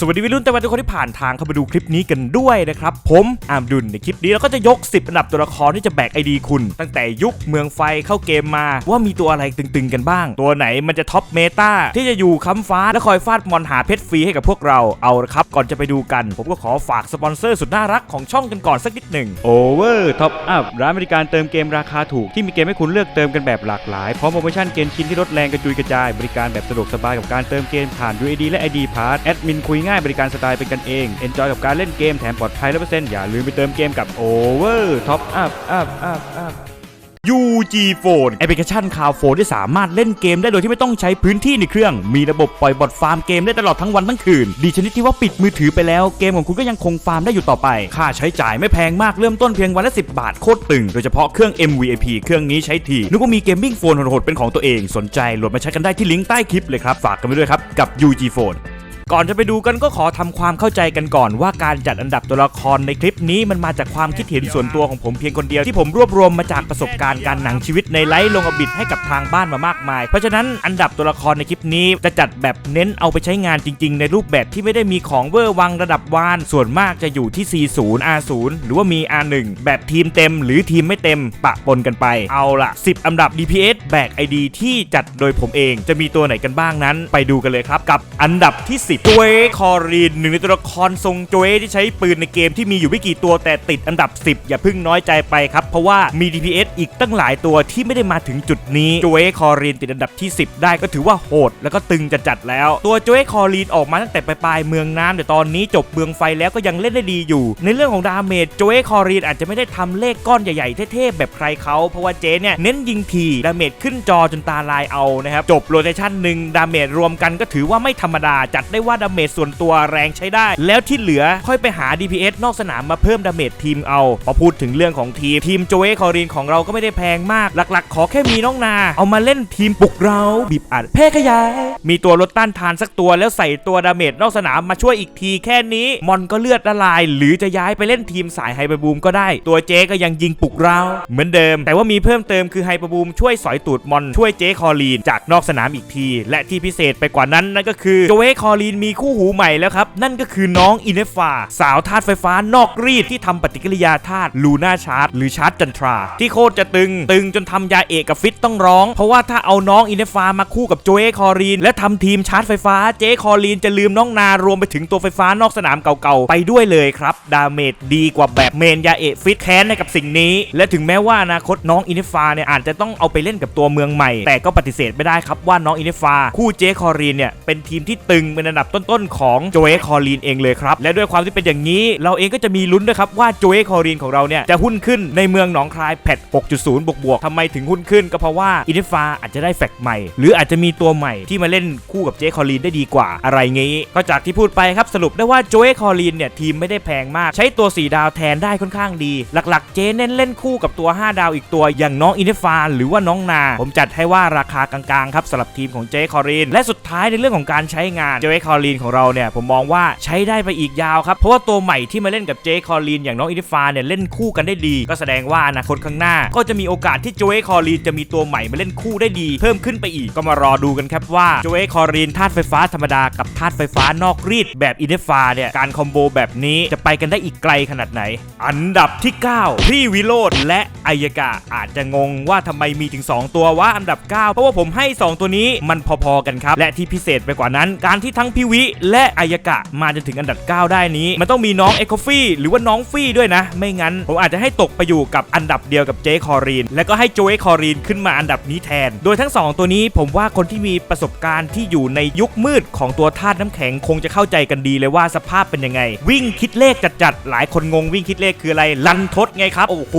สวัสดีวัยรุ่นแต่วันทุกคนที่ผ่านทางเข้ามาดูคลิปนี้กันด้วยนะครับ ผมอามดุลในคลิปนี้เราก็จะยก 10 อันดับตัวละครที่จะแบกไอดีคุณ ตั้งแต่ยุคเมืองไฟเข้าเกมมาว่ามีตัวอะไรตึงๆกันบ้าง ตัวไหนมันจะท็อปเมตาที่จะอยู่ค้ำฟ้า และคอยฟาดมอนหาเพชรฟรีให้กับพวกเราเอาละครับ ก่อนจะไปดูกัน ผมก็ขอฝากสปอนเซอร์สุดน่ารักของช่องกันก่อนสักนิดหนึ่งโอเวอร์ท็อปอัพร้านบริการเติมเกมราคาถูกที่มีเกมให้คุณเลือกเติมกันแบบหลากหลายพร้อมโปรโมชั่นเกมชิ้นที่ลดแรงกระจุยกระจายบริการแบบสะดวกสบายกับการเติมเกมผ่าน UID และ ID Pass แอดมินคุยง่ายบริการสไตล์เป็นกันเองเอนจอยกับการเล่นเกมแถมปลอดภัย100%อย่าลืมไปเติมเกมกับโอเวอร์ท็อปอัพอัพอัพอัพ UG Phone แอปพลิเคชันคาวโฟนที่สามารถเล่นเกมได้โดยที่ไม่ต้องใช้พื้นที่ในเครื่อง มีระบบปล่อยบอทฟาร์มเกมได้ตลอดทั้งวันทั้งคืน ดีชนิดที่ว่าปิดมือถือไปแล้วเกมของคุณก็ยังคงฟาร์มได้อยู่ต่อไป ค่าใช้จ่ายไม่แพงมากเริ่มต้นเพียงวันละ 10 บาทโคตรตึง โดยเฉพาะเครื่อง MVIP เครื่องนี้ใช้ทีนึกว่ามีเกมมิ่งโฟนโหดๆเป็นของตัวเองสนใจโหลดมาใช้กันได้ที่ลิงก์ใต้คลิปเลยครับฝากกันไปด้วยครับกับ UG Phone ก่อนจะไปดูกันก็ขอทำความเข้าใจกันก่อนว่าการจัดอันดับตัวละครในคลิปนี้มันมาจากความคิดเห็นส่วนตัวของผมเพียงคนเดียวที่ผมรวบรวมมาจากประสบการณ์การหนังชีวิตในไลฟ์ลงอบิดให้กับทางบ้านมามากมาย เพราะฉะนั้นอันดับตัวละครในคลิปนี้จะจัดแบบเน้นเอาไปใช้งานจริง ๆ ในรูปแบบที่ไม่ได้มีของเวอร์วังระดับวาน ส่วนมากจะอยู่ที่40 R0 หรือว่ามี R1 แบบทีมเต็ม หรือทีมไม่เต็มปะปนกันไป เอาละ10 อันดับ DPS แบก ID ที่จัดโดยผมเอง จะมีตัวไหนกันบ้างนั้น ไปดูกันเลยครับกับอันดับที่10ตัวคอรีนหนึ่งในตัวละครทรงโจเอที่ใช้ปืนในเกมที่มีอยู่ไม่กี่ตัวแต่ติดอันดับ 10 อย่าเพิ่งน้อยใจไปครับ เพราะว่ามี DPS อีกตั้งหลายตัวที่ไม่ได้มาถึงจุดนี้โจเอคอรีนติดอันดับที่ 10 ได้ก็ถือว่าโหด แล้วก็ตึงจะจัดแล้ว ตัวโจเอคอรีนออกมาตั้งแต่ปลายเมืองน้ำแต่ตอนนี้จบเมืองไฟแล้วก็ยังเล่นได้ดีอยู่ ในเรื่องของดาเมจโจเอคอรีนอาจจะไม่ได้ทำเลขก้อนใหญ่ๆเท่ๆแบบใครเขาเพราะว่าเจเนี่ยเน้นยิงทีดาเมจขึ้นจอจนตาลายเอานะครับจบโรเตชันหนึ่งดาเมจรวมกันก็ถือว่าไม่ธรรมดาจัดได้ว่าดาเมจส่วนตัวแรงใช้ได้ แล้วที่เหลือค่อยไปหา DPS นอกสนามมาเพิ่มดาเมจทีมเอาพอพูดถึงเรื่องของทีมทีมโจเอคอรีนของเราก็ไม่ได้แพงมาก หลักๆ ขอแค่มีน้องนา เอามาเล่นทีมปลุกเราบีบอัดแพร่ขยาย มีตัวลดต้านทานสักตัวแล้วใส่ตัวดาเมจนอกสนามมาช่วยอีกทีแค่นี้มอนก็เลือดละลาย หรือจะย้ายไปเล่นทีมสายไฮเปอร์บูมก็ได้ ตัวเจก็ยังยิงปลุกเรา เหมือนเดิม แต่ว่ามีเพิ่มเติมคือไฮเปอร์บูมช่วยสอยตูดมอนช่วยเจคอรีนจากนอกสนามอีกที และที่พิเศษไปกว่านั้นนั่นก็คือโจเอคอรีนมีคู่หูใหม่แล้วครับ นั่นก็คือน้องอินเนฟาสาวธาตุไฟฟ้านอกรีดที่ทำปฏิกิริยาธาตุลูน่าชาร์จหรือชาร์จจันทรา ที่โคตรจะตึง ตึงจนทำยาเอกกับฟิตต้องร้อง เพราะว่าถ้าเอาน้องอินเนฟามาคู่กับโจเอคอรีน และทำทีมชาร์จไฟฟ้าเจคอรีนจะลืมน้องนารวมไปถึงตัวไฟฟ้านอกสนามเก่าๆ ไปด้วยเลยครับ ดาเมจดีกว่าแบบเมนยาเอกฟิตแค้นให้กับสิ่งนี้ และถึงแม้ว่าอนาคตน้องอินเนฟาเนี่ยอาจจะต้องเอาไปเล่นกับตัวเมืองใหม่ แต่ก็ปฏิเสธไม่ได้ครับว่าน้องอินเนฟาคู่เจคอรีนเนี่ยเป็นทีมที่ตึงเป็นอันดับต้นๆของโจเอคอรีนเองเลยครับ และด้วยความที่เป็นอย่างนี้ เราเองก็จะมีลุ้นด้วยครับว่าโจเอคอรีนของเราเนี่ยจะหุ้นขึ้นในเมืองหนองคายแพท6.0 บวกบวกๆทำไมถึงหุ้นขึ้นก็เพราะว่าอินเนฟาอาจจะได้แฟกใหม่ หรืออาจจะมีตัวใหม่ที่มาเล่นคู่กับเจคอรีนได้ดีกว่าอะไรงี้ ก็จากที่พูดไปครับสรุปได้ว่าโจเอคอรีนเนี่ยทีมไม่ได้แพงมาก ใช้ตัว 4 ดาวแทนได้ค่อนข้างดี หลักๆ เจเน้นเล่นคู่กับตัว 5 ดาวอีกตัวอย่างน้องอินเนฟาหรือว่าน้องนา ผมจัดให้ว่าราคากลางๆครับสำหรับทีมของเจคอรีนและสุดท้ายในเรื่องของการใช้งานเจคอรีนของเราเนี่ยผมมองว่าใช้ได้ไปอีกยาวครับเพราะว่าตัวใหม่ที่มาเล่นกับเจคอรีนอย่างน้องอินเนฟาเนี่ยเล่นคู่กันได้ดี ก็แสดงว่าอนาคตข้างหน้า ก็จะมีโอกาสที่โจเอคอรีนจะมีตัวใหม่มาเล่นคู่ได้ดี เพิ่มขึ้นไปอีกก็มารอดูกันครับว่าโจเอคอรีนธาตุไฟฟ้าธรรมดากับธาตุไฟฟ้านอกรีดแบบอินเนฟาเนี่ยการคอมโบแบบนี้จะไปกันได้อีกไกลขนาดไหน อันดับที่ 9 พี่วิโรธและอายกาอาจจะงงว่าทำไมมีถึง 2 ตัวว่าอันดับ 9 เพราะว่าผมให้ 2 ตัวนี้มันพอๆกันครับและที่พิเศษไปกว่านั้น การที่ทั้งพี่วิและอายกะมาจนถึงอันดับ 9 ได้นี้ มันต้องมีน้องเอโคฟี่หรือว่าน้องฟี่ด้วยนะ ไม่งั้น ผมอาจจะให้ตกไปอยู่กับอันดับเดียวกับเจคอรีน แล้วก็ให้โจเอคอรีนขึ้นมาอันดับนี้แทน โดยทั้ง 2 ตัวนี้ผมว่าคนที่มีประสบการณ์ที่อยู่ในยุคมืดของตัวธาตุน้ำแข็งคงจะเข้าใจกันดีเลยว่าสภาพเป็นยังไง วิ่งคิดเลขจัดๆหลายคนงงวิ่งคิดเลขคืออะไรลันทดไงครับโอ้โห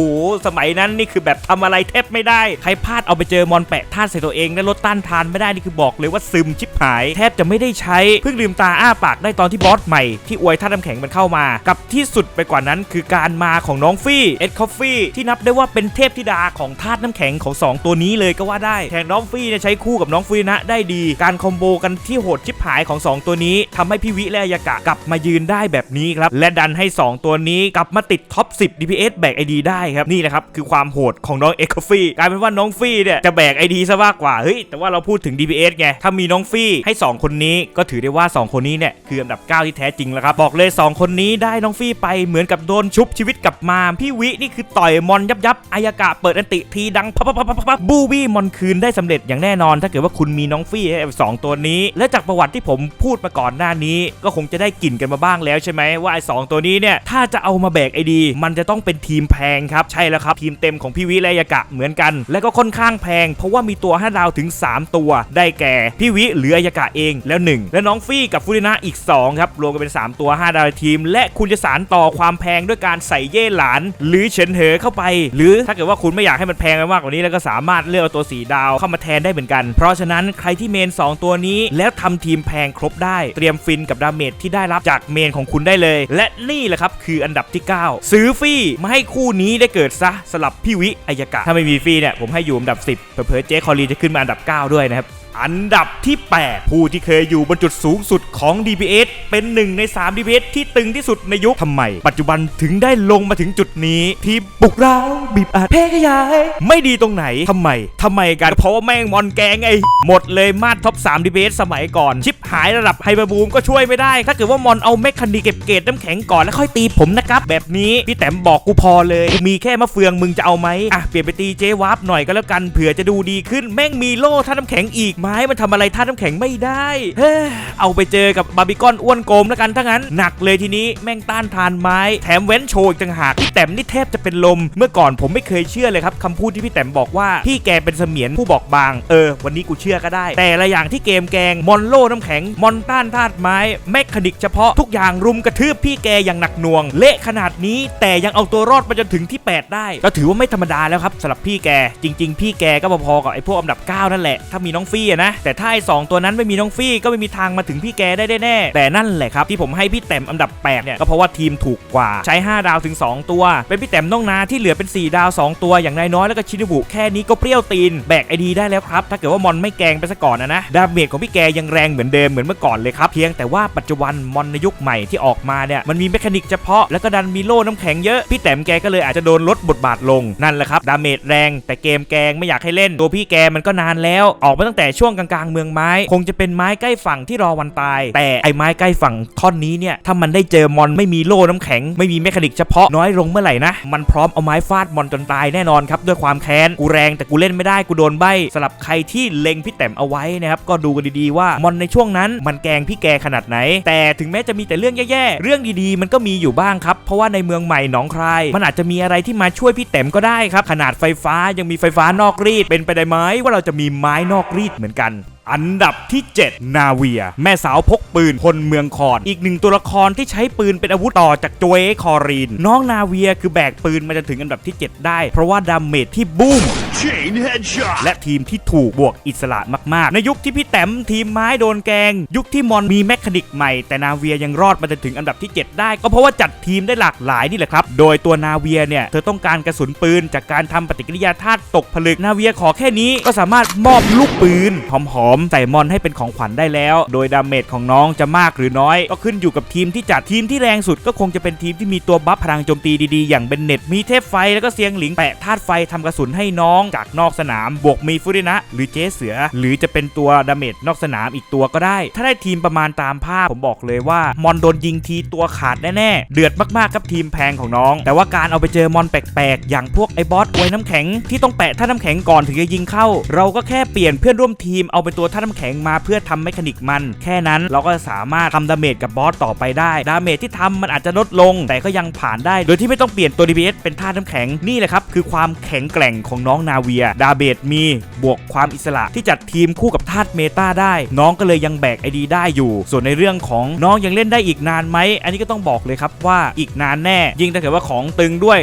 สมัยนั้นนี่คือแบบทำอะไรแทบไม่ได้ใครพลาดเอาไปเจอมอนแปะธาตุใส่ตัวเองและลดต้านทานไม่ได้นี่คือบอกเลยว่าซึมชิบหาย แทบจะไม่ได้ใช้พิ่งลืมตาอ้าปากได้ตอนที่บอสใหม่ที่อวยธาตุน้ำแข็งมันเข้ามา กับที่สุดไปกว่านั้นคือการมาของน้องฟี่เอ็ดคอฟฟี่ที่นับได้ว่าเป็นเทพธิดาของธาตุน้ำแข็งของสองตัวนี้เลยก็ว่าได้แถมน้องฟี่เนี่ยใช้คู่กับน้องฟี่นะได้ดี การคอมโบกันที่โหดชิบหายของสองตัวนี้ทำให้พี่วิและยากะกลับมายืนได้แบบนี้ครับและดันให้สองตัวนี้กลับมาติดท็อป 10 DPS แบก ID ได้ครับนี่นะครับคือความโหดของน้องเอ็กฟี่กลายเป็นว่าน้องฟี่เนี่ยจะแบก ID ซะมากกว่าเฮ้ยแต่ว่าเราพูดถึง DPS ไงถ้ามีน้องฟี่ให้ 2 คนนี้ก็ถือได้ว่า 2 คนนี้เนี่ยคืออันดับ 9 ที่แท้จริงแล้วครับ บอกเลย 2 คนนี้ได้น้องฟี่ไปเหมือนกับโดนชุบชีวิตกลับมา พี่วินี่คือต่อยมอนยับยับอายากะเปิดอันติทีดังพับพับพับพับพับบูบี้มอนคืนได้สำเร็จอย่างแน่นอน ถ้าเกิดว่าคุณมีน้องฟี่ไอ้สองตัวนี้ และจากประวัติที่ผมพูดมาก่อนหน้านี้ ก็คงจะได้กลิ่นกันมาบ้างแล้วใช่ไหมว่าไอ้สองตัวนี้เนี่ยถ้าจะเอามาแบกไอดี มันจะต้องเป็นทีมแพงครับใช่แล้วครับทีมเต็มของพี่วิและอายากะเหมือนกัน และก็ค่อนข้างแพง เพราะว่ามีตัว5ดาวถึง 3 ตัว ได้แก่พี่วิหรืออายากะเองแล้ว 1 และน้องฟี่กับฟูรินะอีก 2 ครับ รวมกันเป็น 3 ตัว 5 ดาวทีม และคุณจะสารต่อความแพงด้วยการใส่เย่หลาน หรือเฉินเหอเข้าไป หรือถ้าเกิดว่าคุณไม่อยากให้มันแพงไปมากกว่านี้แล้วก็สามารถเลือกเอาตัว4ดาวเข้ามาแทนได้เหมือนกัน เพราะฉะนั้นใครที่เมน 2 ตัวนี้ แล้วทำทีมแพงครบได้ เตรียมฟินกับดาเมจที่ได้รับจากเมนของคุณได้เลย และนี่แหละครับคืออันดับที่ 9 ซื้อฟรีมาให้คู่นี้ได้เกิดซะสลับพี่วิอายากะถ้าไม่มีฟรีเนี่ยผมให้อยู่อันดับ 10เผลอๆเจคอรีจะขึ้นมาอันดับ 9 ด้วยนะครับ อันดับที่ 8 ผู้ที่เคยอยู่บนจุดสูงสุดของ DPS เป็นหนึ่งใน3 DPS ที่ตึงที่สุดในยุคทำไม ปัจจุบันถึงได้ลงมาถึงจุดนี้ ที่ปลุกเราวบีบอาจแพ้ขยาย ไม่ดีตรงไหนทำไมทำไมกันเพราะว่าแม่งมอนแกงไงหมดเลยมาดท็อป3 DPS สมัยก่อน ชิปหายระดับไฮเปอร์บูมก็ช่วยไม่ได้ ถ้าเกิดว่ามอนเอาเมคคันดีเก็บเกรดน้ำแข็งก่อนแล้วค่อยตีผมนะครับ แบบนี้พี่แต้มบอกกูพอเลยกูมีแค่มะเฟืองมึงจะเอาไหมอะเปลี่ยนไปตีเจวาร์ปหน่อยก็แล้วกันเผื่อจะดูดีขึ้นแม่งมีโล่ท่าน้ำแข็งอีกไม้มันทำอะไรท่าน้ำแข็งไม่ได้เฮ้ยเอาไปเจอกับบาร์บีคอนอ้วนโกมแล้วกันถ้างั้นหนักเลยทีนี้แม่งต้านทานไม้แถมเว้นโชว์อีกต่างหากพี่แต้มนี่แทบจะเป็นลม เมื่อก่อนผมไม่เคยเชื่อเลยครับคำพูดที่พี่แต้มบอกว่าพี่แกเป็นเสมียนผู้บอกบาง เออ วันนี้กูเชื่อก็ได้ แต่ละอย่างที่เกมแกงมอนโล่น้ำแข็งมอนต้านธาตุไม้แมคคานิกเฉพาะทุกอย่างรุมกระทืบพี่แกอย่างหนักหน่วง เละขนาดนี้แต่ยังเอาตัวรอดมาจนถึงที่ 8 ได้ ก็ถือว่าไม่ธรรมดาแล้วครับสำหรับพี่แกจริง ๆ พี่แกก็พอๆกับไอ้พวกอันดับ 9 นั่นแหละถ้ามีน้องฟี่นะแต่ถ้าไอ้สองตัวนั้นไม่มีน้องฟี่ก็ไม่มีทางมาถึงพี่แกได้แน่แต่นั่นแหละครับที่ผมให้พี่แต้มอันดับ8เนี่ยก็เพราะว่าทีมถูกกว่าใช้ 5 ดาวถึง 2 ตัว เป็นพี่แต้มน้องนาที่เหลือเป็น 4 ดาว 2 ตัวอย่างนายน้อยแล้วก็ชินบุแค่นี้ก็เปรี้ยวตีนแบกไอดีได้แล้วครับถ้าเกิดว่ามอนไม่แกงไปซะก่อนนะนะดาเมจของพี่แกยังแรงเหมือนเดิมเหมือนเมื่อก่อนเลยครับเพียงแต่ว่าปัจจุบันมอนในยุคใหม่ที่ออกมาเนี่ยมันมีเมคานิกเฉพาะแล้วก็ดันมีโล่น้ำแข็งเยอะพี่แต้มแกก็เลยอาจจะโดนลดบทบาทลงนั่นแหละครับดาเมจแรงแต่เกมแกงไม่อยากให้เล่นตัวพี่แกมันก็นานแล้ว ออกมาตั้งแต่ช่วงกลางๆเมืองไม้ คงจะเป็นไม้ใกล้ฝั่งที่รอวันตาย แต่ไอ้ไม้ใกล้ฝั่งท่อนนี้เนี่ยถ้ามันได้เจอมอนไม่มีโล่น้ำแข็ง ไม่มีเมคานิกเฉพาะน้อยลงเมื่อไหร่นะ มันพร้อมเอาไม้ฟาดมอนจนตายแน่นอนครับ ด้วยความแค้น กูแรงแต่กูเล่นไม่ได้กูโดนใบสำหรับใครที่เล็งพี่แต้มเอาไว้นะครับ ก็ดูกันดีๆว่ามอนในช่วงนั้น มันแกงพี่แกขนาดไหน แต่ถึงแม้จะมีแต่เรื่องแย่ๆ เรื่องดีๆ มันก็มีอยู่บ้างครับ เพราะว่าในเมืองใหม่หนองคายมันอาจจะมีอะไรที่มาช่วยพี่แต้มก็ได้ครับขนาดไฟฟ้ายังมีไฟฟ้านอกรีดเป็นไปได้ไหมว่าเราจะมีไม้นอกรีดเหมือนกัน อันดับที่ 7 นาเวีย แม่สาวพกปืนพลเมืองคอน อีกหนึ่งตัวละครที่ใช้ปืนเป็นอาวุธต่อจากโจเอคอรีน น้องนาเวียคือแบกปืนมาจนถึงอันดับที่ 7 ได้ เพราะว่าดาเมจที่บูม Chain headshot. และทีมที่ถูกบวกอิสระมาก ๆ ในยุคที่พี่แต้มทีมไม้โดนแกง ยุคที่มอนมีแมคคานิกใหม่ แต่นาเวียยังรอดมาจนถึงอันดับที่ 7 ได้ ก็เพราะว่าจัดทีมได้หลากหลายนี่แหละครับ โดยตัวนาเวียเนี่ยเธอต้องการกระสุนปืน จากการทำปฏิกิริยาธาตุตกผลึกนาเวียขอแค่นี้ก็สามารถมอบลูกปืนหอมๆใส่มอนให้เป็นของขวัญได้แล้ว โดยดาเมจของน้องจะมากหรือน้อย ก็ขึ้นอยู่กับทีมที่จัดทีมที่แรงสุดก็คงจะเป็นทีมที่มีตัวบัฟพลังโจมตีดีๆ อย่างเบนเน็ตมีเทพไฟแล้วก็เซียงหลิงแปะธาตุไฟทำกระสุนให้น้องจากนอกสนาม บวกมีฟุรินะ หรือเจ๊เสือ หรือจะเป็นตัวดาเมจนอกสนามอีกตัวก็ได้ ถ้าได้ทีมประมาณตามภาพผมบอกเลยว่ามอนโดนยิงทีตัวขาดแน่ๆเดือดมากๆครับทีมแพงของน้อง แต่ว่าการเอาไปเจอมอนแปลกๆอย่างพวกไอ้บอสอวยน้ำแข็งที่ต้องแปะท่าน้ำแข็งก่อนถึงจะยิงเข้า เราก็แค่เปลี่ยนเพื่อนร่วมทีมเอาเป็นตัวท่าน้ำแข็งมาเพื่อทำเมคานิกมัน แค่นั้นเราก็สามารถทำดาเมจกับบอสต่อไปได้ ดาเมจที่ทำมันอาจจะลดลง แต่ก็ยังผ่านได้ โดยที่ไม่ต้องเปลี่ยนตัว DPS เป็นท่าน้ำแข็งนี่แหละครับคือความแข็งแกร่งของน้องนาเวีย ดาเมจมีบวกความอิสระที่จัดทีมคู่กับธาตุเมตาได้ น้องก็เลยยังแบกไอดีได้อยู่ ส่วนในเรื่องของน้องยังเล่นได้อีกนานไหมอันนี้ก็ต้องบอกเลยครับว่าอีกนานแน่ ยิ่งถ้าเกิดว่าของตึงด้วย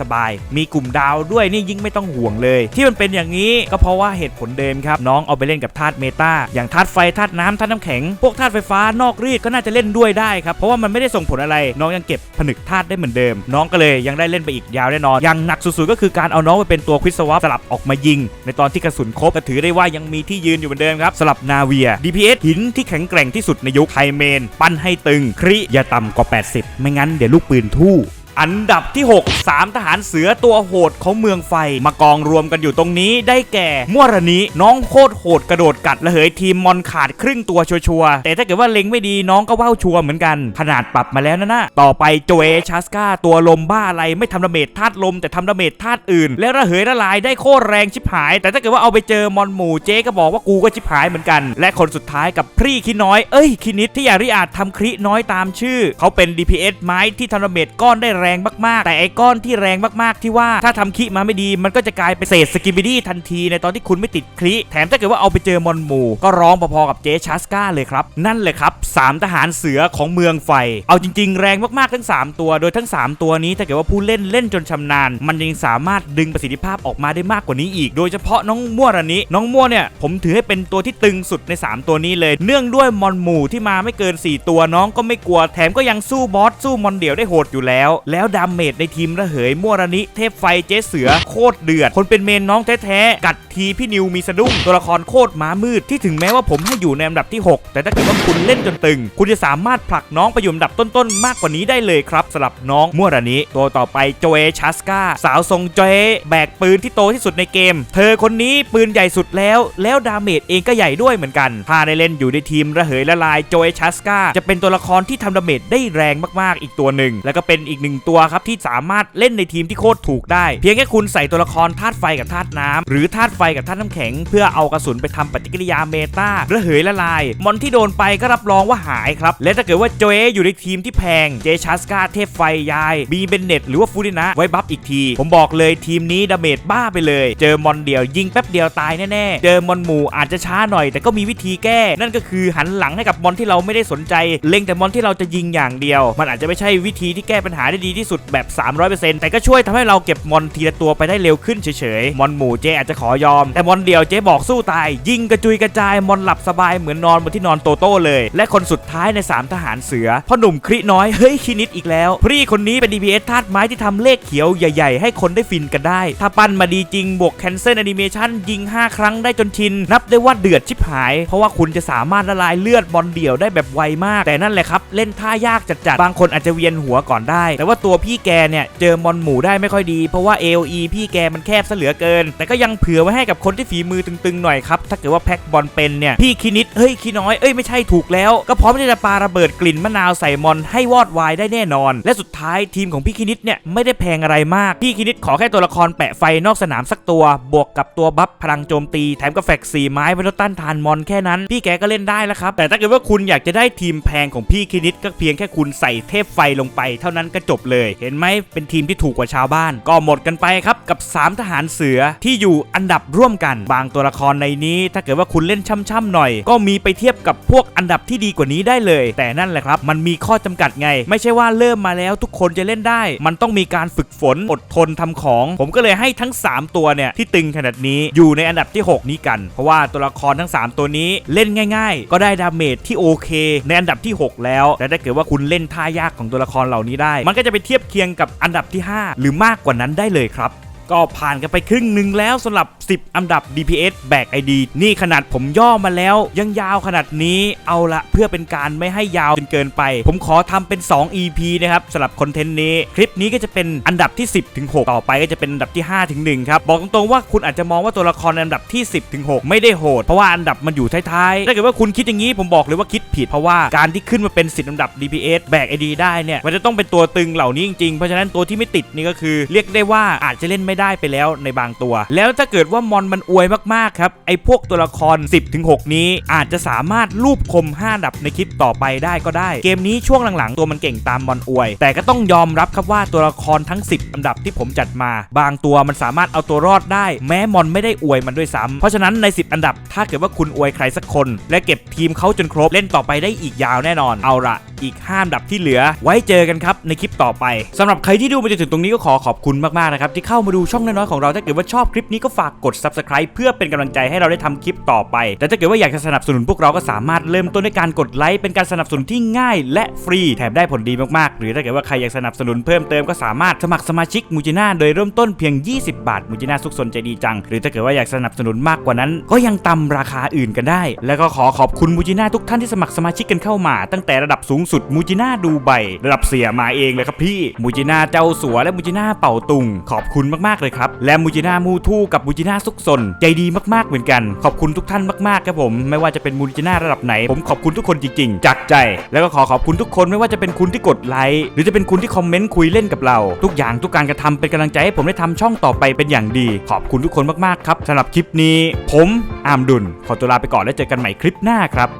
สบายๆมีกลุ่มดาวด้วยนี่ยิ่งไม่ต้องห่วงเลย ที่มันเป็นอย่างนี้ก็เพราะว่าเหตุผลเดิมครับน้องเอาไปเล่นกับธาตุเมตาอย่างธาตุไฟธาตุน้ำธาตุน้ำแข็ง พวกธาตุไฟฟ้านอกรีดก็น่าจะเล่นด้วยได้ครับเพราะว่ามันไม่ได้ส่งผลอะไรน้องยังเก็บผนึกธาตุได้เหมือนเดิม น้องก็เลยยังได้เล่นไปอีกยาวแน่นอนอย่างหนักสุดๆก็คือการเอาน้องไปเป็นตัวควิสวอปสลับออกมายิง ในตอนที่กระสุนครบก็ถือได้ว่ายังมีที่ยืนอยู่เหมือนเดิมครับสลับนาเวีย DPS หินที่แข็งแกร่งที่สุดในยุคไฮเมน ปั้นให้ตึงคริอย่าต่ำกว่า 80 ไม่งั้นเดี๋ยวลูกปืนทู่ อันดับที่ 6 3 ทหารเสือตัวโหดของเมืองไฟ มากองรวมกันอยู่ตรงนี้ได้แก่มัวระนี้น้องโคตรโหดกระโดดกัดระเหยทีมมอนขาดครึ่งตัวชัวร์ๆแต่ถ้าเกิดว่าเล็งไม่ดีน้องก็ว่าวชัวร์เหมือนกัน ขนาดปรับมาแล้วนะนะต่อไปโจเอชัสกาตัวลมบ้าอะไรไม่ทำดาเมจธาตุลม แต่ทำดาเมจธาตุอื่น และระเหยละลายได้โคตรแรงชิบหาย แต่ถ้าเกิดว่าเอาไปเจอมอนหมู่เจ๊ก็บอกว่ากูก็ชิบหายเหมือนกัน และคนสุดท้ายกับพรีคิน้อยเอ้ยคินิดที่อยากริอาจทำคริน้อยตามชื่อ เขาเป็น DPS ไม้ที่ทำดาเมจก้อนได้แรรงมากๆ แต่ไอ้ก้อนที่แรงมากๆ ที่ว่าถ้าทำคิมาไม่ดี มันก็จะกลายเป็นเศษสกิบิดี้ทันทีในตอนที่คุณไม่ติดคริแถมถ้าเกิดว่าเอาไปเจอมอนหมู่ ก็ร้องพอๆกับเจชัสกาเลยครับ นั่นเลยครับ 3 ทหารเสือของเมืองไฟ เอาจริง ๆ แรงมากๆทั้ง 3 ตัว โดยทั้ง 3 ตัวนี้ถ้าเกิดว่าผู้เล่นเล่นจนชำนาญ มันยังสามารถดึงประสิทธิภาพออกมาได้มากกว่านี้อีก โดยเฉพาะน้องมั่วรนี้ น้องมั่วเนี่ยผมถือให้เป็นตัวที่ตึงสุดใน 3 ตัวนี้เลย เนื่องด้วยมอนหมู่ที่มาไม่เกิน 4 ตัวน้องก็ไม่กลัวแถมก็ยังสู้บอสสู้มอนเดี่ยวได้โหดอยู่แล้วแแล้วดาเมจในทีมระเหยมั่วระนี้เทพไฟเจ๊เสือโคตรเดือด คนเป็นเมนน้องแท้ๆ กัดทีพี่นิวมีสะดุ้งตัวละครโคตรม้ามืดที่ถึงแม้ว่าผมให้อยู่ในอันดับที่ 6 แต่ถ้าเกิดว่าคุณเล่นจนตึง คุณจะสามารถผลักน้องไปอยู่อันดับต้นๆ มากกว่านี้ได้เลยครับสำหรับน้องมั่วระนี้ตัวต่อไปโจเอชัสกาสาวทรงโจเอแบกปืนที่โตที่สุดในเกม เธอคนนี้ปืนใหญ่สุดแล้ว แล้วดาเมจเองก็ใหญ่ด้วยเหมือนกันถ้าได้เล่นอยู่ในทีมระเหยละลายโจเอชัสกาจะเป็นตัวละครที่ทำดาเมจได้แรงมากๆอีกตัวหนึ่งแล้วก็เป็นอีกหนึ่งตัวครับที่สามารถเล่นในทีมที่โคตรถูกได้ เพียงแค่คุณใส่ตัวละครธาตุไฟกับธาตุน้ำหรือธาตุไฟกับธาตุน้ำแข็ง เพื่อเอากระสุนไปทำปฏิกิริยาเมตาระเหยละลาย มอนที่โดนไปก็รับรองว่าหายครับ และถ้าเกิดว่าโจเออยู่ในทีมที่แพงเจชัสกาเทพไฟยายบีเบนเน็ตหรือว่าฟูดินะไว้บัฟอีกที ผมบอกเลยทีมนี้ดาเมจบ้าไปเลย เจอมอนเดียวยิงแป๊บเดียวตายแน่ๆ เจอมอนหมู่อาจจะช้าหน่อย แต่ก็มีวิธีแก้ นั่นก็คือหันหลังให้กับมอนที่เราไม่ได้สนใจ เล็งแต่มอนที่เราจะยิงอย่างเดียว มันอาจจะไม่ใช่วิธีที่แก้ปัญหาได้ดีที่สุดแบบ 300%แต่ก็ช่วยทำให้เราเก็บมอนทีละตัวไปได้เร็วขึ้นเฉยๆ มอนหมู่เจอาจจะขอยอม แต่มอนเดียวเจบอกสู้ตาย ยิงกระจุยกระจายมอนหลับสบายเหมือนนอนบนที่นอนโตโต้เลย และคนสุดท้ายใน 3 ทหารเสือพ่อหนุ่มคริน้อยเฮ้ยคินิดอีกแล้วพรี่คนนี้เป็น DPS ธาตุไม้ที่ทำเลขเขียวใหญ่ๆ ให้คนได้ฟินกันได้ ถ้าปั้นมาดีจริงบวกแคนเซิลแอนิเมชันยิง 5 ครั้งได้จนชิน นับได้ว่าเดือดชิบหาย เพราะว่าคุณจะสามารถละลายเลือดบอลเดี่ยวได้แบบไวมาก แต่นั่นแหละครับ เล่นท่ายากจัดๆ บางคนอาจจะเวียนหัวก่อนได้ แต่ว่าตัวพี่แกเนี่ยเจอมอนหมูได้ไม่ค่อยดี เพราะว่า AOE พี่แกมันแคบซะเหลือเกิน แต่ก็ยังเผื่อไว้ให้กับคนที่ฝีมือตึงๆหน่อยครับถ้าเกิดว่าแพ็คบอลเป็นเนี่ยพี่คินิดเฮ้ยคิน้อยเอ้ยไม่ใช่ถูกแล้ว ก็พร้อมที่จะปาระเบิดกลิ่นมะนาวใส่มอนให้วอดวายได้แน่นอน และสุดท้ายทีมของพี่คินิดเนี่ยไม่ได้แพงอะไรมากพี่คินิดขอแค่ตัวละครแปะไฟนอกสนามสักตัว บวกกับตัวบัฟพลังโจมตีแถมกับแฟกสีไม้ไว้ลดต้านทานมอนแค่นั้น พี่แกก็เล่นได้แล้วครับแต่ถ้าเกิดว่าคุณอยากจะได้ทีมแพงของพี่คินิดก็เพียงแค่คุณใส่เทพไฟลงไป เท่านั้นก็จบเลย เห็นไหมเป็นทีมที่ถูกกว่าชาวบ้าน ก็หมดกันไปครับกับ 3 ทหารเสือที่อยู่อันดับร่วมกัน บางตัวละครในนี้ ถ้าเกิดว่าคุณเล่นช่ำๆหน่อย ก็มีไปเทียบกับพวกอันดับที่ดีกว่านี้ได้เลย แต่นั่นแหละครับ มันมีข้อจำกัดไง ไม่ใช่ว่าเริ่มมาแล้วทุกคนจะเล่นได้ มันต้องมีการฝึกฝนอดทนทำของ ผมก็เลยให้ทั้ง 3 ตัวเนี่ยที่ตึงขนาดนี้อยู่ในอันดับที่ 6 นี้กัน เพราะว่าตัวละครทั้ง 3 ตัวนี้เล่นง่าย ๆ ก็ได้ดาเมจที่โอเค ในอันดับที่ 6 แล้วแต่ถ้าเกิดว่าคุณเล่นท่ายากของตัวละครเหล่านี้ได้ มันก็จะไปเทียบเคียงกับอันดับที่ 5 หรือมากกว่านั้นได้เลยครับ ก็ผ่านกันไปครึ่งหนึ่งแล้วสำหรับ 10 อันดับ DPS แบก ID นี่ขนาดผมย่อมาแล้ว ยังยาวขนาดนี้เอาละเพื่อเป็นการไม่ให้ยาวจนเกินไป ผมขอทำเป็น 2 EP นะครับสำหรับคอนเทนต์นี้ คลิปนี้ก็จะเป็นอันดับที่ 10ถึง6ต่อไปก็จะเป็นอันดับที่5ถึง1ครับ บอกตรงๆว่าคุณอาจจะมองว่าตัวละครในอันดับที่ 10ถึง6ไม่ได้โหดเพราะว่าอันดับมันอยู่ท้ายๆถ้าเกิดว่าคุณคิดอย่างนี้ผมบอกเลยว่าคิดผิดเพราะว่าการที่ขึ้นมาเป็น10อันดับ DPS แบก ID ได้เนี่ยมันจะต้องเป็นตัวตึงเหล่านี้จริงๆเพราะฉะนั้นตัวที่ไม่ติดนี่ก็คือ เรียกได้ว่าอาจจะเล่นไม่ได้ไปแล้วในบางตัว แล้วถ้าเกิดว่ามอนมันอวยมากๆครับไอ้พวกตัวละคร 10ถึง6นี้อาจจะสามารถลูบคม 5 ดับในคลิปต่อไปได้ก็ได้ เกมนี้ช่วงหลังๆ ตัวมันเก่งตามมอนอวย แต่ก็ต้องยอมรับครับว่าตัวละครทั้ง 10 อันดับที่ผมจัดมา บางตัวมันสามารถเอาตัวรอดได้ แม้มอนไม่ได้อวยมันด้วยซ้ำเพราะฉะนั้นใน 10 อันดับ ถ้าเกิดว่าคุณอวยใครสักคน และเก็บทีมเขาจนครบเล่นต่อไปได้อีกยาวแน่นอนเอาละอีก5อันดับที่เหลือ ไว้เจอกันครับในคลิปต่อไปสำหรับใครที่ดูมาจนถึงตรงนี้ก็ขอขอบคุณมากๆนะครับที่เข้ามาดูช่องน้อยๆของเราถ้าเกิดว่าชอบคลิปนี้ก็ฝากกด subscribe เพื่อเป็นกำลังใจให้เราได้ทำคลิปต่อไปแต่ถ้าเกิดว่าอยากจะสนับสนุนพวกเราก็สามารถเริ่มต้นด้วยการกดไลค์เป็นการสนับสนุนที่ง่าย และฟรีแถมได้ผลดีมากๆ หรือถ้าเกิดว่าใครอยากสนับสนุนเพิ่มเติมก็สามารถสมัครสมาชิกมูจิน่าโดยเริ่มต้นเพียง 20 บาทมูจิน่าสุขสนใจดีจัง หรือถ้าเกิดว่าอยากสนับสนุนมากกว่านั้น ก็ยังตำราคาอื่นกันได้ แล้วก็ขอขอบคุณมูจิน่าทุกท่านที่สมัครสมาชิกกันเข้ามา ตั้งแต่ระดับสูงสุดมูจิน่าดูไบระดับเสียมาเองเลยครับพี่มูจิน่าเจ้าสัวและมูจิน่าเป่าตุง ขอบคุณมากๆเลยครับ และมูจิน่ามูทู่กับมูจิน่าซุกซนใจดีมากๆเหมือนกัน ขอบคุณทุกท่านมากๆครับผม ไม่ว่าจะเป็นมูจิน่าระดับไหน ผมขอบคุณทุกคนจริงๆจากใจ แล้วก็ขอขอบคุณทุกคนไม่ว่าจะเป็นคุณที่กดไลค์หรือจะเป็นคุณที่คอมเมนต์คุยเล่นกับเรา ทุกอย่างทุกการกระทำเป็นกำลังใจให้ผมได้ทำช่องต่อไปเป็นอย่างดี ขอบคุณทุกคนมากๆครับสำหรับคลิปนี้ ผมอามดุลขอตัวลาไปก่อนแล้วเจอกันใหม่คลิปหน้าครับ